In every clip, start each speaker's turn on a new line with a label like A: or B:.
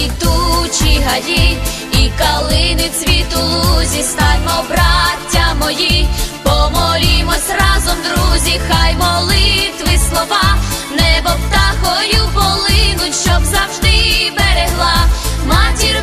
A: заквітучі гаї і калини цвіту. Лузі, станьмо, браття мої, помолімось разом, друзі, хай молитви слова, небо птахою полинуть, щоб завжди берегла матір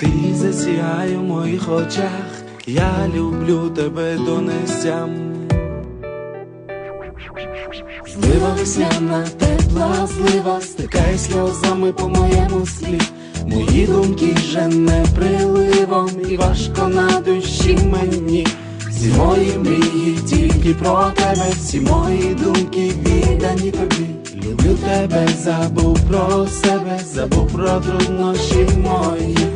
B: Ти
C: засіяй у моїх очах, я люблю тебе до нестям. Злива весняна, тепла злива, стикає сльозами по моєму склі. Мої думки жене приливом, і важко на душі мені. Всі мої мрії тільки про тебе, всі мої думки віддані тобі. Люблю тебе, забув про себе, забув про труднощі мої.